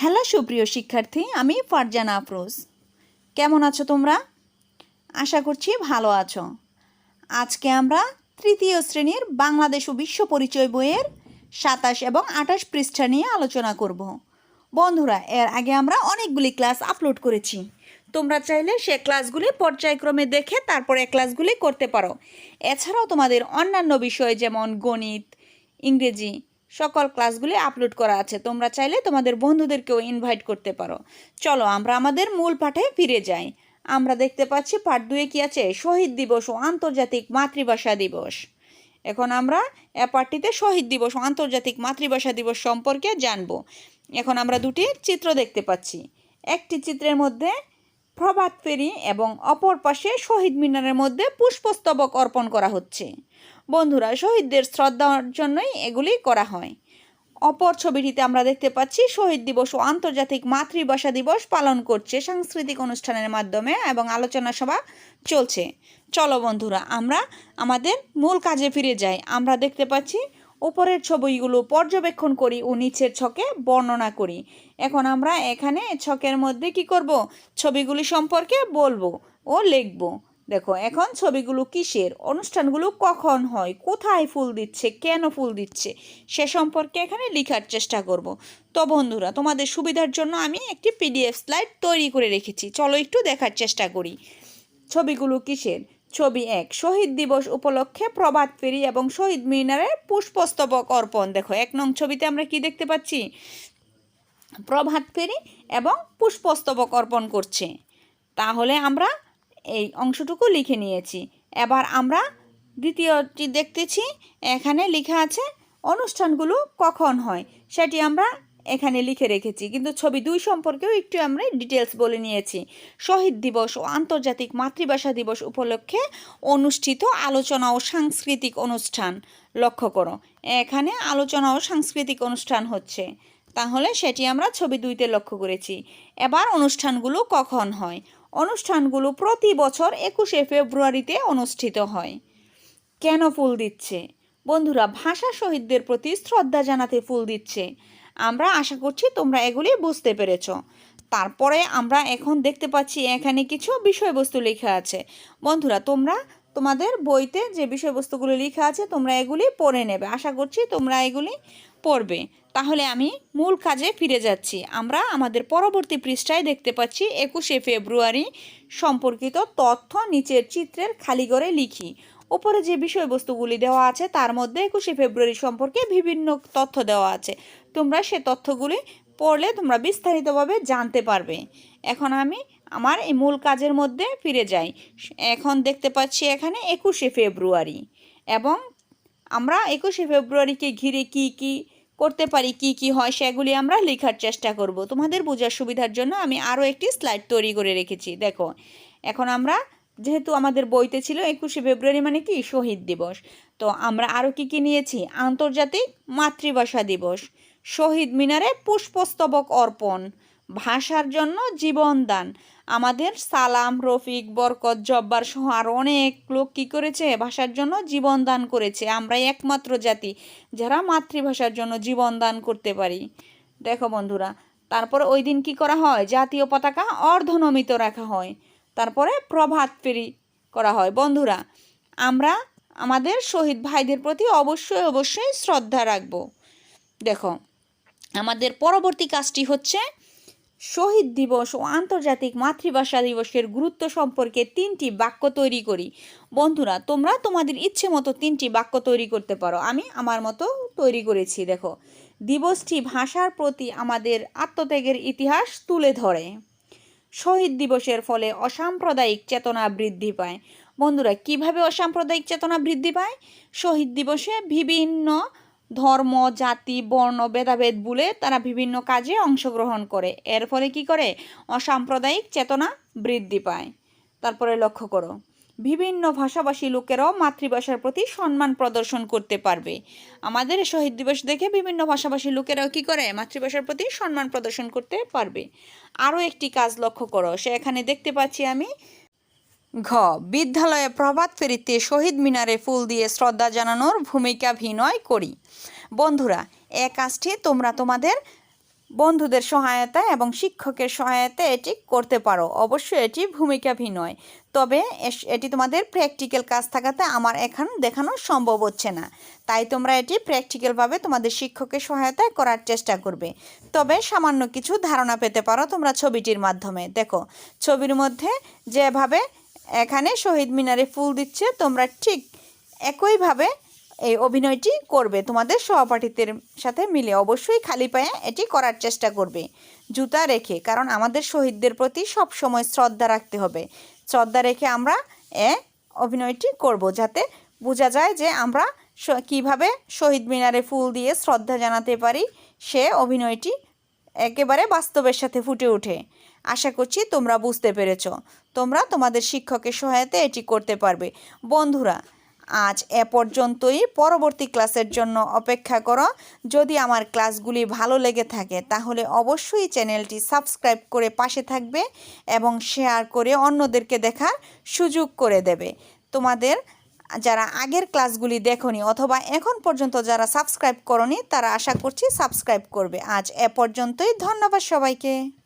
Hello সুপ্রিয় শিক্ষার্থী, আমি ফারজানা আফরোজ। কেমন আছো তোমরা? আশা করছি ভালো আছো। আজকে আমরা তৃতীয় শ্রেণির বাংলাদেশ ও বিশ্ব পরিচয় বইয়ের সাতাশ এবং আঠাশ পৃষ্ঠা নিয়ে আলোচনা করব। বন্ধুরা, এর আগে আমরা অনেকগুলি ক্লাস আপলোড করেছি। তোমরা চাইলে সে ক্লাসগুলি পর্যায়ক্রমে দেখে তারপরে ক্লাসগুলি করতে পারো। এছাড়াও তোমাদের অন্যান্য বিষয় যেমন গণিত, ইংরেজি সকল ক্লাসগুলি আপলোড করা আছে। তোমরা চাইলে তোমাদের বন্ধুদেরকেও ইনভাইট করতে পারো। চলো, আমরা আমাদের মূল পাঠে ফিরে যাই। আমরা দেখতে পাচ্ছি পাঠ দুয়ে কি আছে? শহীদ দিবস ও আন্তর্জাতিক মাতৃভাষা দিবস। এখন আমরা এ পাঠটিতে শহীদ দিবস ও আন্তর্জাতিক মাতৃভাষা দিবস সম্পর্কে জানব। এখন আমরা দুটি চিত্র দেখতে পাচ্ছি। একটি চিত্রের মধ্যে প্রভাত ফেরি এবং অপর পাশে শহীদ মিনারের মধ্যে পুষ্পস্তবক অর্পণ করা হচ্ছে। বন্ধুরা, শহীদদের শ্রদ্ধার জন্যই এগুলি করা হয়। অপর ছবিটিতে আমরা দেখতে পাচ্ছি, শহীদ দিবস ও আন্তর্জাতিক মাতৃভাষা দিবস পালন করছে সাংস্কৃতিক অনুষ্ঠানের মাধ্যমে এবং আলোচনা সভা চলছে। চলো বন্ধুরা, আমরা আমাদের মূল কাজে ফিরে যাই। আমরা দেখতে পাচ্ছি উপরের ছবিগুলো পর্যবেক্ষণ করি ও নিচের ছকে বর্ণনা করি। এখন আমরা এখানে ছকের মধ্যে কি করব? ছবিগুলি সম্পর্কে বলব ও লিখব। দেখো, এখন ছবিগুলো কিসের? অনুষ্ঠানগুলো কখন হয়? কোথায় ফুল দিচ্ছে? কেন ফুল দিচ্ছে? সে সম্পর্কে এখানে লেখার চেষ্টা করব। তো বন্ধুরা, তোমাদের সুবিধার জন্য আমি একটি পিডিএফ স্লাইড তৈরি করে রেখেছি। চলো একটু দেখার চেষ্টা করি। ছবিগুলো কিসের? ছবি এক। শহীদ দিবস উপলক্ষে প্রভাত ফেরি এবং শহীদ মিনারের পুষ্পস্তবক অর্পণ। দেখো, এক নং ছবিতে আমরা কি দেখতে পাচ্ছি? প্রভাত ফেরি এবং পুষ্পস্তবক অর্পণ করছে। তাহলে আমরা এই অংশটুকু লিখে নিয়েছি। এবার আমরা দ্বিতীয়টি দেখতেছি। এখানে লেখা আছে, অনুষ্ঠানগুলো কখন হয়? সেটি আমরা এখানে লিখে রেখেছি। কিন্তু ছবি দুই সম্পর্কেও একটু আমরা ডিটেলস বলে নিয়েছি। শহীদ দিবস ও আন্তর্জাতিক মাতৃভাষা দিবস উপলক্ষে অনুষ্ঠিত আলোচনা ও সাংস্কৃতিক অনুষ্ঠান। লক্ষ্য করো, এখানে আলোচনা ও সাংস্কৃতিক অনুষ্ঠান হচ্ছে। তাহলে সেটি আমরা ছবি দুইতে লক্ষ্য করেছি। এবার অনুষ্ঠানগুলো কখন হয়? অনুষ্ঠানগুলো প্রতি বছর একুশে ফেব্রুয়ারিতে অনুষ্ঠিত হয়। কেন ফুল দিচ্ছে? বন্ধুরা, ভাষা শহীদদের প্রতি শ্রদ্ধা জানাতে ফুল দিচ্ছে। আমরা আশা করছি তোমরা এগুলি বুঝতে পেরেছ। তারপরে আমরা এখন দেখতে পাচ্ছি এখানে কিছু বিষয়বস্তু লেখা আছে। বন্ধুরা, তোমরা তোমাদের বইতে যে বিষয়বস্তুগুলো লেখা আছে, তোমরা এগুলি পড়ে নেবে। আশা করছি তোমরা এগুলি পড়বে। তাহলে আমি মূল কাজে ফিরে যাচ্ছি। আমরা আমাদের পরবর্তী পৃষ্ঠায় দেখতে পাচ্ছি একুশে ফেব্রুয়ারি সম্পর্কিত তথ্য নিচের চিত্রের খালি করে লিখি। উপরে যে বিষয়বস্তুগুলি দেওয়া আছে, তার মধ্যে একুশে ফেব্রুয়ারি সম্পর্কে বিভিন্ন তথ্য দেওয়া আছে। তোমরা সে তথ্যগুলি পড়লে তোমরা বিস্তারিতভাবে জানতে পারবে। এখন আমি আমার এই মূল কাজের মধ্যে ফিরে যাই। এখন দেখতে পাচ্ছি এখানে একুশে ফেব্রুয়ারি এবং আমরা একুশে ফেব্রুয়ারিকে ঘিরে কি কি করতে পারি, কি কি হয়, সেগুলি আমরা লেখার চেষ্টা করব। তোমাদের বোঝার সুবিধার জন্য আমি আরও একটি স্লাইড তৈরি করে রেখেছি। দেখো, এখন আমরা যেহেতু আমাদের বইতে ছিল একুশে ফেব্রুয়ারি মানে কি? শহীদ দিবস। তো আমরা আরও কি কি নিয়েছি? আন্তর্জাতিক মাতৃভাষা দিবস, শহীদ মিনারে পুষ্পস্তবক অর্পণ, ভাষার জন্য জীবনদান আমাদের সালাম, রফিক, বরকত, জব্বার সহ আরও অনেক লোক কী করেছে? ভাষার জন্য জীবন দান করেছে। আমরাই একমাত্র জাতি যারা মাতৃভাষার জন্য জীবন দান করতে পারি। দেখো বন্ধুরা, তারপর ওই দিন কী করা হয়? জাতীয় পতাকা অর্ধনমিত রাখা হয়। তারপরে প্রভাত ফেরি করা হয়। বন্ধুরা, আমরা আমাদের শহীদ ভাইদের প্রতি অবশ্যই অবশ্যই শ্রদ্ধা রাখব। দেখো, আমাদের পরবর্তী কাজটি হচ্ছে শহীদ দিবস ও আন্তর্জাতিক মাতৃভাষা দিবসের গুরুত্ব সম্পর্কে তিনটি বাক্য তৈরি করি। বন্ধুরা, তোমরা তোমাদের ইচ্ছে মতো তিনটি বাক্য তৈরি করতে পারো। আমি আমার মতো তৈরি করেছি। দেখো, দিবসটি ভাষার প্রতি আমাদের আত্মত্যাগের ইতিহাস তুলে ধরে। শহীদ দিবসের ফলে অসাম্প্রদায়িক চেতনা বৃদ্ধি পায়। বন্ধুরা, কীভাবে অসাম্প্রদায়িক চেতনা বৃদ্ধি পায়? শহীদ দিবসে বিভিন্ন ধর্ম, জাতি, বর্ণ, ভেদাভেদ বলে তারা বিভিন্ন কাজে অংশগ্রহণ করে। এর ফলে কি করে? অসাম্প্রদায়িক চেতনা বৃদ্ধি পায়। তারপরে লক্ষ্য করো। বিভিন্ন ভাষাভাষী লোকেরাও মাতৃভাষার প্রতি সম্মান প্রদর্শন করতে পারবে। আমাদের শহীদ দিবস দেখে বিভিন্ন ভাষাভাষী লোকেরাও কি করে? মাতৃভাষার প্রতি সম্মান প্রদর্শন করতে পারবে। আরও একটি কাজ লক্ষ্য করো সে এখানে দেখতে পাচ্ছি আমি ঘ, বিদ্যালয়ে প্রভাত ফেরিতে শহীদ মিনারে ফুল দিয়ে শ্রদ্ধা জানানোর ভূমিকা ভিনয় করি। বন্ধুরা, এ কাজটি তোমরা তোমাদের বন্ধুদের সহায়তা এবং শিক্ষকের সহায়তা এটি করতে পারো। অবশ্যই এটি ভূমিকাভীন নয় তবে এটি তোমাদের প্র্যাকটিক্যাল কাজ থাকাতে আমার এখন দেখানো সম্ভব হচ্ছে না। তাই তোমরা এটি প্র্যাকটিক্যালভাবে তোমাদের শিক্ষকের সহায়তায় করার চেষ্টা করবে। তবে সামান্য কিছু ধারণা পেতে পারো তোমরা ছবিটির মাধ্যমে। দেখো, ছবির মধ্যে যেভাবে এখানে শহীদ মিনারে ফুল দিচ্ছে, তোমরা ঠিক একইভাবে এই অভিনয়টি করবে। তোমাদের সহপাঠীদের সাথে মিলে অবশ্যই খালি পায়ে এটি করার চেষ্টা করবে। জুতা রেখে, কারণ আমাদের শহীদদের প্রতি সব সময় শ্রদ্ধা রাখতে হবে। শ্রদ্ধা রেখে আমরা, এ, অভিনয়টি করব যাতে বোঝা যায় যে আমরা কীভাবে শহীদ মিনারে ফুল দিয়ে শ্রদ্ধা জানাতে পারি, সে অভিনয়টি একেবারে বাস্তবের সাথে ফুটে ওঠে। আশা করছি তোমরা বুঝতে পেরেছ। তোমরা তোমাদের শিক্ষকের সহায়তায় এটি করতে পারবে। বন্ধুরা আজ এ পর্যন্তই। পরবর্তী ক্লাসের জন্য অপেক্ষা করো। যদি আমার ক্লাসগুলি ভালো লেগে থাকে, তাহলে অবশ্যই চ্যানেলটি সাবস্ক্রাইব করে পাশে থাকবে এবং শেয়ার করে অন্যদেরকে দেখার সুযোগ করে দেবে। তোমাদের, যারা আগের ক্লাসগুলি দেখনি অথবা এখন পর্যন্ত যারা সাবস্ক্রাইব করনি, তারা আশা করছি সাবস্ক্রাইব করবে। আজ এ পর্যন্তই। ধন্যবাদ সবাইকে।